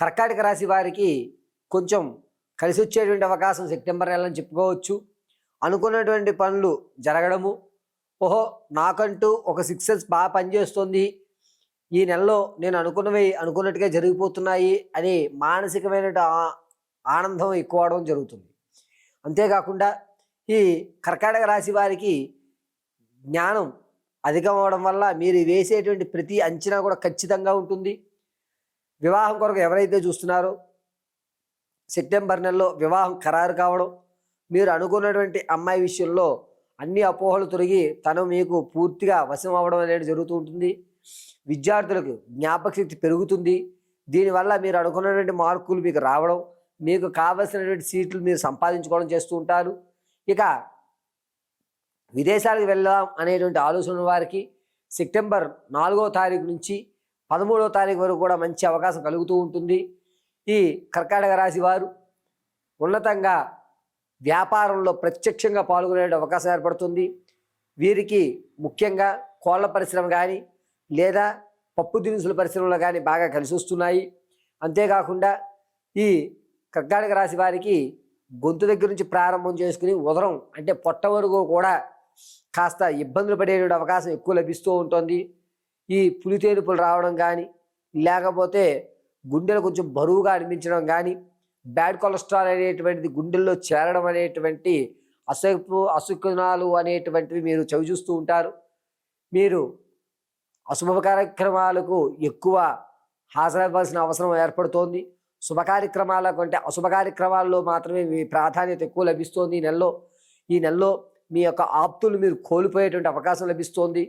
కర్కాటక రాశి వారికి కొంచెం కలిసి వచ్చేటువంటి అవకాశం సెప్టెంబర్ నెలని చెప్పుకోవచ్చు. అనుకున్నటువంటి పనులు జరగడము. ఓహో నాకంటూ ఒక సిక్సెస్ బాగా పనిచేస్తుంది. ఈ నెలలో నేను అనుకున్నవి అనుకున్నట్టుగా జరిగిపోతున్నాయి అని మానసికమైన ఆనందం ఎక్కువ అవడం జరుగుతుంది. అంతేకాకుండా ఈ కర్కాటక రాశి వారికి జ్ఞానం అధికం అవడం వల్ల మీరు వేసేటువంటి ప్రతి అంచనా కూడా ఖచ్చితంగా ఉంటుంది. వివాహం కొరకు ఎవరైతే చూస్తున్నారో సెప్టెంబర్ నెలలో వివాహం ఖరారు కావడం మీరు అనుకున్నటువంటి అమ్మాయి విషయంలో అన్ని అపోహలు తొలగి తను మీకు పూర్తిగా వశం అవ్వడం అనేది జరుగుతూ ఉంటుంది. విద్యార్థులకు జ్ఞాపక శక్తి పెరుగుతుంది. దీనివల్ల మీరు అనుకున్నటువంటి మార్కులు మీకు రావడం మీకు కావలసినటువంటి సీట్లు మీరు సంపాదించుకోవడం చేస్తూ ఉంటారు. ఇక విదేశాలకు వెళ్దాం అనేటువంటి ఆలోచన వారికి సెప్టెంబర్ నాలుగో తారీఖు నుంచి పదమూడవ తారీఖు వరకు కూడా మంచి అవకాశం కలుగుతూ ఉంటుంది. ఈ కర్కాటక రాశి వారు ఉన్నతంగా వ్యాపారంలో ప్రత్యక్షంగా పాల్గొనే అవకాశం ఏర్పడుతుంది. వీరికి ముఖ్యంగా కోళ్ళ పరిశ్రమ కానీ లేదా పప్పు దినుసుల పరిశ్రమలో కానీ బాగా కలిసి వస్తున్నాయి. అంతేకాకుండా ఈ కర్కాటక రాశి వారికి గొంతు దగ్గర నుంచి ప్రారంభం చేసుకుని ఉదరం అంటే పొట్ట వరకు కూడా కాస్త ఇబ్బందులు పడేటువంటి అవకాశం ఎక్కువ లభిస్తూ ఉంటుంది. ఈ పులితేనుపులు రావడం కానీ లేకపోతే గుండెలు కొంచెం బరువుగా అనిపించడం కానీ బ్యాడ్ కొలెస్ట్రాల్ అనేటువంటిది గుండెల్లో చేరడం అనేటువంటి అసపు అసుకునాలు అనేటువంటివి మీరు చవి చూస్తూ ఉంటారు. మీరు అశుభ కార్యక్రమాలకు ఎక్కువ హాజరవ్వాల్సిన అవసరం ఏర్పడుతోంది. శుభ కార్యక్రమాల కంటే అశుభ కార్యక్రమాల్లో మాత్రమే మీ ప్రాధాన్యత ఎక్కువ లభిస్తోంది ఈ నెలలో. ఈ నెలలో మీ యొక్క ఆప్తులు మీరు కోల్పోయేటువంటి అవకాశం లభిస్తోంది.